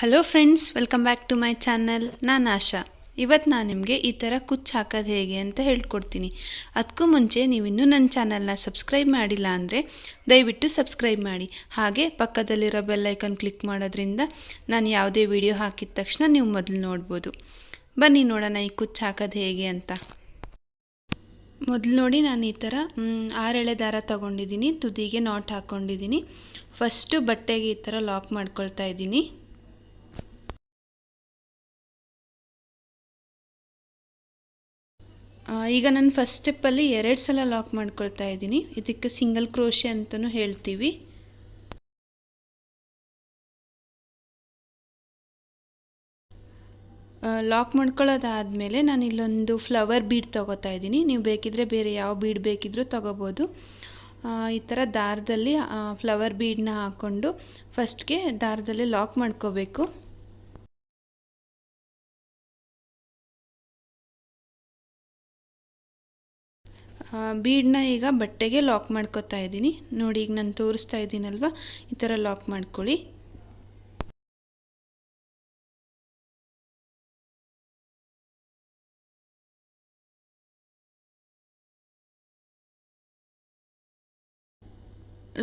Hello friends welcome back to my channel ನಾನು ಆಶಾ. ಇವತ್ತು ನಾನು ನಿಮಗೆ ಈ ಥರ ಕುಚ್ಚು ಹಾಕೋದು ಹೇಗೆ ಅಂತ ಹೇಳ್ಕೊಡ್ತೀನಿ. ಅದಕ್ಕೂ ಮುಂಚೆ ನೀವಿನ್ನೂ ನನ್ನ ಚಾನಲ್ನ ಸಬ್ಸ್ಕ್ರೈಬ್ ಮಾಡಿಲ್ಲ ಅಂದರೆ ದಯವಿಟ್ಟು ಸಬ್ಸ್ಕ್ರೈಬ್ ಮಾಡಿ. ಹಾಗೆ ಪಕ್ಕದಲ್ಲಿರೋ ಬೆಲ್ಲೈಕನ್ ಕ್ಲಿಕ್ ಮಾಡೋದ್ರಿಂದ ನಾನು ಯಾವುದೇ ವಿಡಿಯೋ ಹಾಕಿದ ತಕ್ಷಣ ನೀವು ಮೊದಲು ನೋಡ್ಬೋದು. ಬನ್ನಿ ನೋಡೋಣ ಈ ಕುಚ್ಚು ಹಾಕೋದು ಹೇಗೆ ಅಂತ. ಮೊದಲು ನೋಡಿ ನಾನು ಈ ಥರ ಆರೆಳೆ ದಾರ ತೊಗೊಂಡಿದ್ದೀನಿ ತುದಿಗೆ ನಾಟ್ ಹಾಕ್ಕೊಂಡಿದ್ದೀನಿ ಫಸ್ಟು ಬಟ್ಟೆಗೆ ಈ ಥರ ಲಾಕ್ ಮಾಡ್ಕೊಳ್ತಾ ಇದ್ದೀನಿ ಈಗ ನಾನು ಫಸ್ಟ್ ಸ್ಟೆಪ್ಪಲ್ಲಿ ಎರಡು ಸಲ ಲಾಕ್ ಮಾಡ್ಕೊಳ್ತಾ ಇದ್ದೀನಿ. ಇದಕ್ಕೆ ಸಿಂಗಲ್ ಕ್ರೋಶೆ ಅಂತಲೂ ಹೇಳ್ತೀವಿ. ಲಾಕ್ ಮಾಡ್ಕೊಳ್ಳೋದಾದಮೇಲೆ ನಾನು ಇಲ್ಲೊಂದು ಫ್ಲವರ್ ಬೀಡ್ ತೊಗೋತಾ ಇದ್ದೀನಿ. ನೀವು ಬೇಕಿದ್ರೆ ಬೇರೆ ಯಾವ ಬೀಡ್ ಬೇಕಿದ್ರೂ ತೊಗೋಬೋದು. ಈ ಥರ ದಾರದಲ್ಲಿ ಫ್ಲವರ್ ಬೀಡನ್ನ ಹಾಕ್ಕೊಂಡು ಫಸ್ಟ್ಗೆ ದಾರದಲ್ಲಿ ಲಾಕ್ ಮಾಡ್ಕೋಬೇಕು. ಬೀಡನ್ನ ಈಗ ಬಟ್ಟೆಗೆ ಲಾಕ್ ಮಾಡ್ಕೊತಾ ಇದ್ದೀನಿ. ನೋಡಿ, ಈಗ ನಾನು ತೋರಿಸ್ತಾ ಇದ್ದೀನಲ್ವ? ಈ ಥರ ಲಾಕ್ ಮಾಡ್ಕೊಳ್ಳಿ.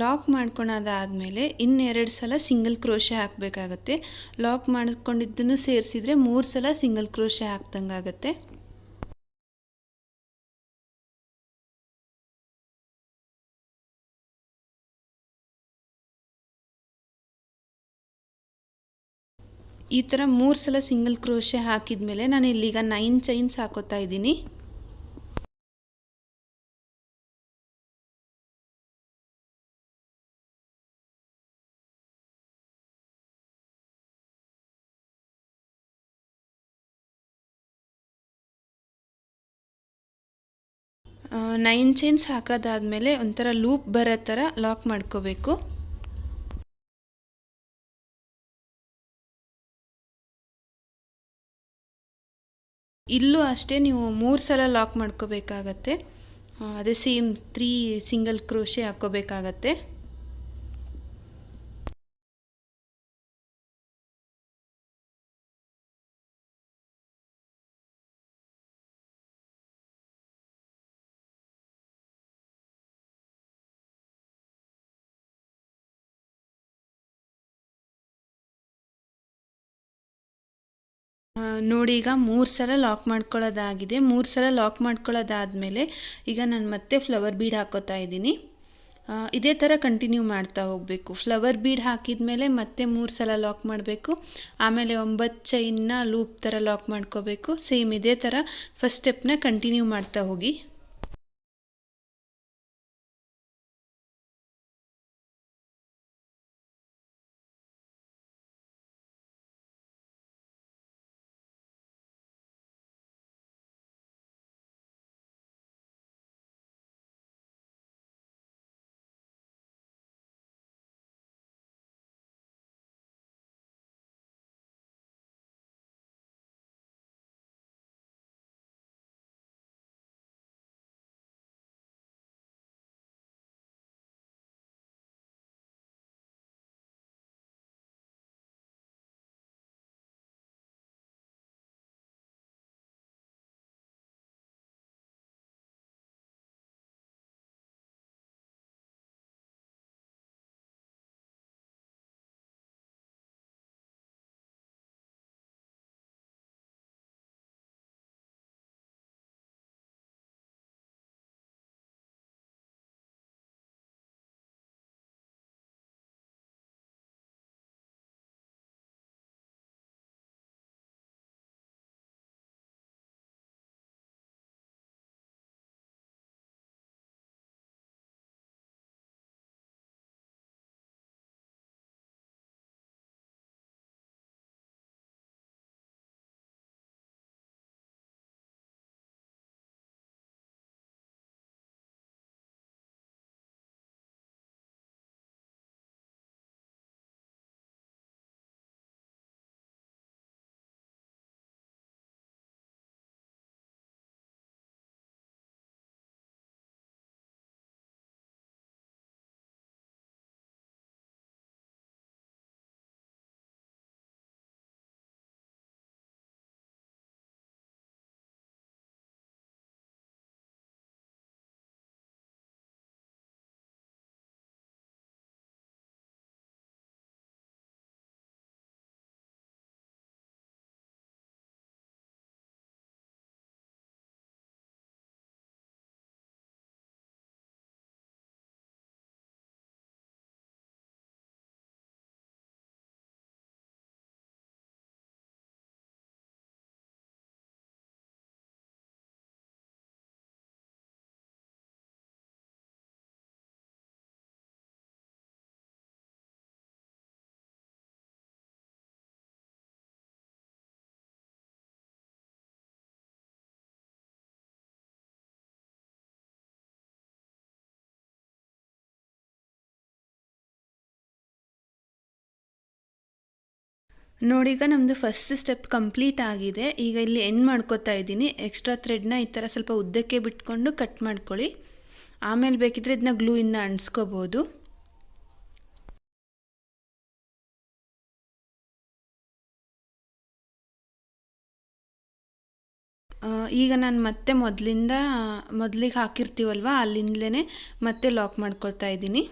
ಲಾಕ್ ಮಾಡ್ಕೊಳೋದಾದಮೇಲೆ ಇನ್ನೆರಡು ಸಲ ಸಿಂಗಲ್ ಕ್ರೋಶೆ ಹಾಕಬೇಕಾಗತ್ತೆ. ಲಾಕ್ ಮಾಡ್ಕೊಂಡಿದ್ದನ್ನು ಸೇರಿಸಿದ್ರೆ ಮೂರು ಸಲ ಸಿಂಗಲ್ ಕ್ರೋಶೆ ಹಾಕ್ದಂಗಾಗತ್ತೆ. ಈ ಥರ ಮೂರು ಸಲ ಸಿಂಗಲ್ ಕ್ರೋಶೆ ಹಾಕಿದ್ಮೇಲೆ ನಾನು ಇಲ್ಲಿಗ ನೈನ್ ಚೈನ್ಸ್ ಹಾಕೋತಾ ಇದ್ದೀನಿ. ನೈನ್ ಚೈನ್ಸ್ ಹಾಕೋದಾದ್ಮೇಲೆ ಒಂಥರ ಲೂಪ್ ಬರೋ ಥರ ಲಾಕ್ ಮಾಡ್ಕೋಬೇಕು. ಇಲ್ಲೂ ಅಷ್ಟೇ ನೀವು ಮೂರು ಸಲ ಲಾಕ್ ಮಾಡ್ಕೋಬೇಕಾಗತ್ತೆ. ಅದೇ ಸೇಮ್ ತ್ರೀ ಸಿಂಗಲ್ ಕ್ರೋಶೆ ಹಾಕ್ಕೋಬೇಕಾಗತ್ತೆ ನೋಡಿ, ಈಗ ಮೂರು ಸಲ ಲಾಕ್ ಮಾಡ್ಕೊಳ್ಳೋದಾಗಿದೆ. ಮೂರು ಸಲ ಲಾಕ್ ಮಾಡ್ಕೊಳ್ಳೋದಾದಮೇಲೆ ಈಗ ನಾನು ಮತ್ತೆ ಫ್ಲವರ್ ಬೀಡ್ ಹಾಕೋತಾ ಇದ್ದೀನಿ. ಇದೇ ಥರ ಕಂಟಿನ್ಯೂ ಮಾಡ್ತಾ ಹೋಗಬೇಕು. ಫ್ಲವರ್ ಬೀಡ್ ಹಾಕಿದ್ಮೇಲೆ ಮತ್ತೆ ಮೂರು ಸಲ ಲಾಕ್ ಮಾಡಬೇಕು. ಆಮೇಲೆ ಒಂಬತ್ತು ಚೈನ್ನ ಲೂಪ್ ಥರ ಲಾಕ್ ಮಾಡ್ಕೋಬೇಕು. ಸೇಮ್ ಇದೇ ಥರ ಫಸ್ಟ್ ಸ್ಟೆಪ್ನ ಕಂಟಿನ್ಯೂ ಮಾಡ್ತಾ ಹೋಗಿ. ನೋಡಿ ಈಗ ನಮ್ಮದು ಫಸ್ಟ್ ಸ್ಟೆಪ್ ಕಂಪ್ಲೀಟ್ ಆಗಿದೆ. ಈಗ ಇಲ್ಲಿ ಎಂಡ್ ಮಾಡ್ಕೋತಾ ಇದ್ದೀನಿ. ಎಕ್ಸ್ಟ್ರಾ ಥ್ರೆಡ್ನ ಈ ಥರ ಸ್ವಲ್ಪ ಉದ್ದಕ್ಕೆ ಬಿಟ್ಕೊಂಡು ಕಟ್ ಮಾಡ್ಕೊಳ್ಳಿ. ಆಮೇಲೆ ಬೇಕಿದ್ರೆ ಇದನ್ನ ಗ್ಲೂಯಿಂದ ಅಂಟಿಸ್ಕೋಬೋದು. ಈಗ ನಾನು ಮತ್ತೆ ಮೊದಲಿಂದ, ಮೊದಲಿಗೆ ಹಾಕಿರ್ತೀವಲ್ವ ಅಲ್ಲಿಂದಲೇ ಮತ್ತೆ ಲಾಕ್ ಮಾಡ್ಕೊಳ್ತಾ ಇದ್ದೀನಿ.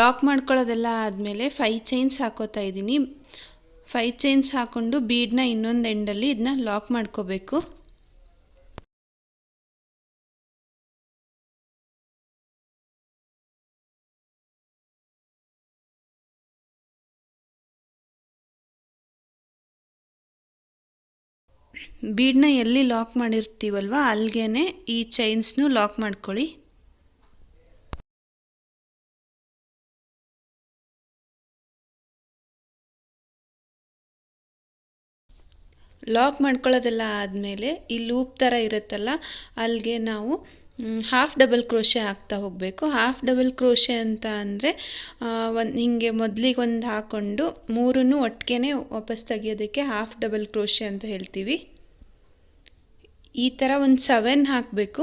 ಲಾಕ್ ಮಾಡ್ಕೊಳ್ಳೋದೆಲ್ಲ ಆದಮೇಲೆ ಫೈ ಚೈನ್ಸ್ ಹಾಕೋತಾ ಇದ್ದೀನಿ. ಫೈ ಚೈನ್ಸ್ ಹಾಕ್ಕೊಂಡು ಬೀಡನ್ನ ಇನ್ನೊಂದು ಎಂಡಲ್ಲಿ ಇದನ್ನ ಲಾಕ್ ಮಾಡ್ಕೋಬೇಕು. ಬೀಡನ್ನ ಎಲ್ಲಿ ಲಾಕ್ ಮಾಡಿರ್ತೀವಲ್ವ ಅಲ್ಲಿಗೆ ಈ ಚೈನ್ಸ್ನೂ ಲಾಕ್ ಮಾಡ್ಕೊಳ್ಳಿ. ಲಾಕ್ ಮಾಡ್ಕೊಳ್ಳೋದೆಲ್ಲ ಆದಮೇಲೆ ಈ ಲೂಪ್ ಥರ ಇರುತ್ತಲ್ಲ ಅಲ್ಲಿಗೆ ನಾವು ಹಾಫ್ ಡಬಲ್ ಕ್ರೋಶೆ ಹಾಕ್ತಾ ಹೋಗಬೇಕು. ಹಾಫ್ ಡಬಲ್ ಕ್ರೋಶೆ ಅಂತ ಅಂದರೆ ಒಂದು, ಹೀಗೆ ಮೊದಲಿಗೆ ಒಂದು ಹಾಕ್ಕೊಂಡು ಮೂರನ್ನು ಒಟ್ಟಿಗೆ ವಾಪಸ್ ತೆಗಿಯೋದಕ್ಕೆ ಹಾಫ್ ಡಬಲ್ ಕ್ರೋಶೆ ಅಂತ ಹೇಳ್ತೀವಿ. ಈ ಥರ ಒಂದು ಸೆವೆನ್ ಹಾಕಬೇಕು.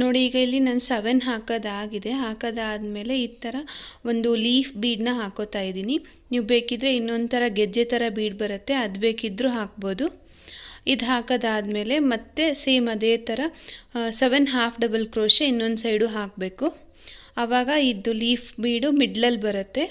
ನೋಡಿ, ಈಗ ಇಲ್ಲಿ ನಾನು ಸೆವೆನ್ ಹಾಕೋದಾಗಿದೆ. ಹಾಕೋದಾದಮೇಲೆ ಈ ಥರ ಒಂದು ಲೀಫ್ ಬೀಡನ್ನ ಹಾಕೋತಾ ಇದ್ದೀನಿ. ನೀವು ಬೇಕಿದ್ದರೆ ಇನ್ನೊಂದು ಥರ ಗೆಜ್ಜೆ ಥರ ಬೀಡ್ ಬರುತ್ತೆ. ಅದು ಬೇಕಿದ್ದರೂ ಹಾಕ್ಬೋದು. ಇದು ಹಾಕೋದಾದಮೇಲೆ ಮತ್ತೆ ಸೇಮ್ ಅದೇ ಥರ ಸೆವೆನ್ ಹಾಫ್ ಡಬಲ್ ಕ್ರೋಶೆ ಇನ್ನೊಂದು ಸೈಡು ಹಾಕಬೇಕು. ಆವಾಗ ಇದು ಲೀಫ್ ಬೀಡು ಮಿಡ್ಲಲ್ಲಿ ಬರುತ್ತೆ.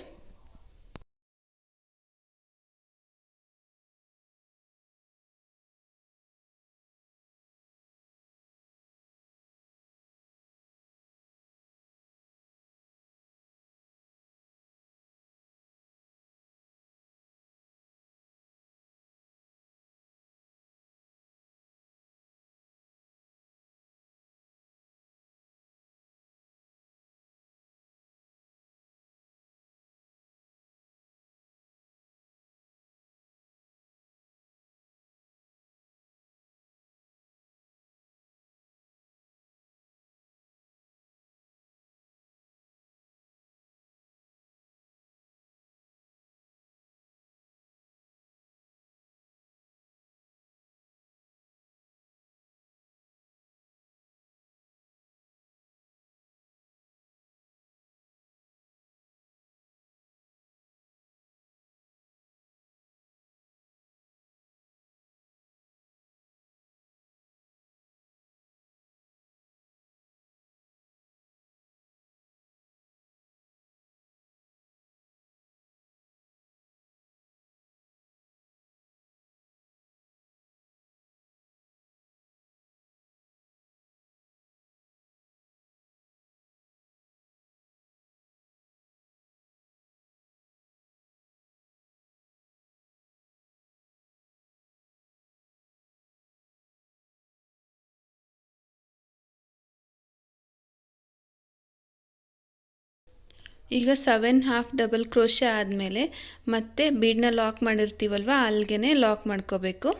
ಈಗ ಸೆವೆನ್ ಹಾಫ್ ಡಬಲ್ ಕ್ರೋಶೆ ಆದಮೇಲೆ ಮತ್ತೆ ಬೀಡನ್ನ ಲಾಕ್ ಮಾಡಿರ್ತೀವಲ್ವ ಅಲ್ಲಿಗೆ ಲಾಕ್ ಮಾಡ್ಕೋಬೇಕು.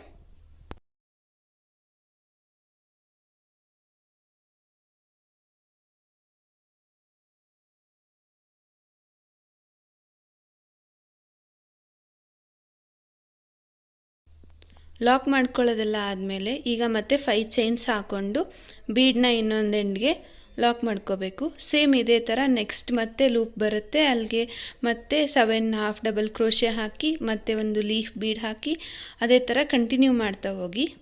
ಲಾಕ್ ಮಾಡ್ಕೊಳ್ಳೋದೆಲ್ಲ ಆದಮೇಲೆ ಈಗ ಮತ್ತೆ ಫೈ ಚೈನ್ಸ್ ಹಾಕ್ಕೊಂಡು ಬೀಡ್ನ ಇನ್ನೊಂದೆಂಡ್ಗೆ ಲಾಕ್ ಮಾಡ್ಕೋಬೇಕು. ಸೇಮ್ ಇದೇ ಥರ ನೆಕ್ಸ್ಟ್ ಮತ್ತೆ ಲೂಪ್ ಬರುತ್ತೆ. ಅಲ್ಲಿಗೆ ಮತ್ತೆ ಸೆವೆನ್ ಹಾಫ್ ಡಬಲ್ ಕ್ರೋಶೆ ಹಾಕಿ ಮತ್ತೆ ಒಂದು ಲೀಫ್ ಬೀಡ್ ಹಾಕಿ ಅದೇ ಥರ ಕಂಟಿನ್ಯೂ ಮಾಡ್ತಾ ಹೋಗಿ.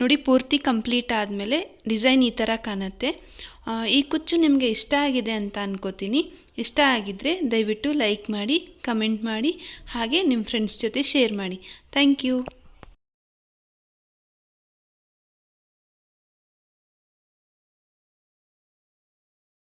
ನೋಡಿ, ಪೂರ್ತಿ ಕಂಪ್ಲೀಟ್ ಆದಮೇಲೆ ಡಿಸೈನ್ ಈ ಥರ ಕಾಣುತ್ತೆ. ಈ ಕುಚ್ಚು ನಿಮಗೆ ಇಷ್ಟ ಆಗಿದೆ ಅಂತ ಅನ್ಕೋತೀನಿ. ಇಷ್ಟ ಆಗಿದ್ದರೆ ದಯವಿಟ್ಟು ಲೈಕ್ ಮಾಡಿ, ಕಮೆಂಟ್ ಮಾಡಿ, ಹಾಗೆ ನಿಮ್ಮ ಫ್ರೆಂಡ್ಸ್ ಜೊತೆ ಶೇರ್ ಮಾಡಿ. Thank you.